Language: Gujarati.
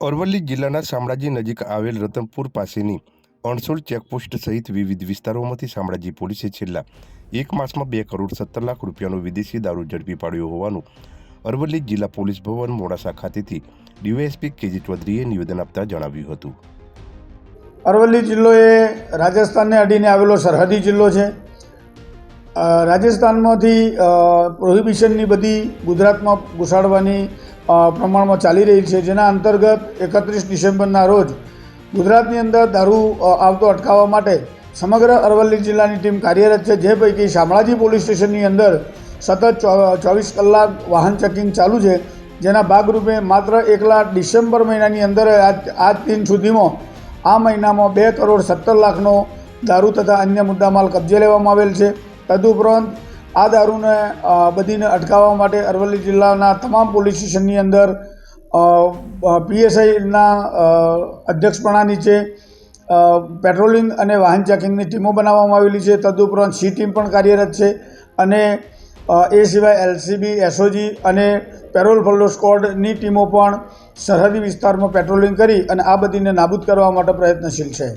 અરવલ્લી જિલ્લાના શામળાજી નજીક આવેલ રતનપુર પાસેની અણસોલ ચેકપોસ્ટ સહિત વિવિધ વિસ્તારોમાંથી શામળાજી પોલીસે છેલ્લા એક માસમાં બે કરોડ સત્તર લાખ રૂપિયાનો વિદેશી દારૂ ઝડપી પાડ્યો હોવાનું અરવલ્લી જિલ્લા પોલીસ ભવન મોડાસા ખાતેથી ડીવાયએસપી કેજી ચૌધરીએ નિવેદન આપતા જણાવ્યું હતું. અરવલ્લી જિલ્લો એ રાજસ્થાનને અડીને આવેલો સરહદી જિલ્લો છે. રાજસ્થાનમાંથી પ્રોહિબિશનની બધી ગુજરાતમાં ઘુસાડવાની પ્રમાણમાં ચાલી રહી છે, જેના અંતર્ગત એકત્રીસ ડિસેમ્બરના રોજ ગુજરાતની અંદર દારૂ આવતો અટકાવવા માટે સમગ્ર અરવલ્લી જિલ્લાની ટીમ કાર્યરત છે. જે પૈકી શામળાજી પોલીસ સ્ટેશનની અંદર સતત ચોવીસ કલાક વાહન ચેકિંગ ચાલુ છે, જેના ભાગરૂપે માત્ર એકલા ડિસેમ્બર મહિનાની અંદર આજ દિન સુધીમાં આ મહિનામાં બે કરોડ સત્તર લાખનો દારૂ તથા અન્ય મુદ્દામાલ કબજે લેવામાં આવેલ છે. તદુપરાંત આ દારૂને બધીને અટકાવવા માટે અરવલ્લી જિલ્લાના તમામ પોલીસ સ્ટેશનની અંદર પીએસઆઈના અધ્યક્ષપણા નીચે પેટ્રોલિંગ અને વાહન ચેકિંગની ટીમો બનાવવામાં આવેલી છે. તદુપરાંત સી ટીમ પણ કાર્યરત છે અને એ સિવાય એલસીબી, એસઓજી અને પેરોલ ફલ્લો સ્કોડની ટીમો પણ સરહદી વિસ્તારમાં પેટ્રોલિંગ કરી અને આ બધીને નાબૂદ કરવા માટે પ્રયત્નશીલ છે.